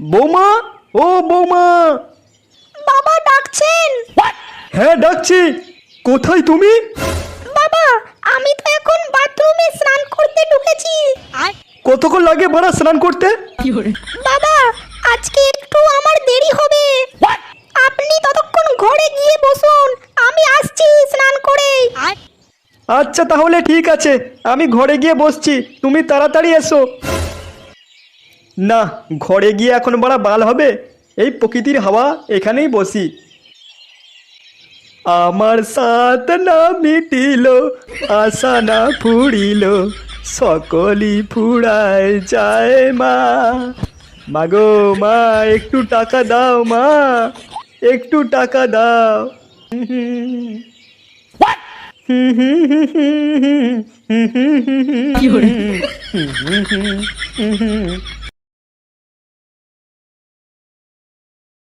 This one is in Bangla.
বৌমা? ও বৌমা। বাবা ডাকছেন। হ্যাঁ ডাকছি। কোথায় তুমি? বাবা আমি তো এখন বাথরুমে স্নান করতে ঢুকেছি। কতক্ষণ লাগে ভাড়া স্নান করতে? বাবা আজকে একটু আমার দেরি হবে। আপনি ততক্ষণ ঘরে গিয়ে বসুন। আমি আসছি স্নান করে। আচ্ছা তাহলে ঠিক আছে। আমি ঘরে গিয়ে বসছি। তুমি তাড়াতাড়ি এসো। না ঘরে গিয়ে এখন বড় বাল হবে এই প্রকৃতির হাওয়া এখানেই বসি আমার সাথ না মিটিল আশা না ফুরিল সকলই ফুরায় যায় মা মাগো মা একটু টাকা দাও মা একটু টাকা দাও হুম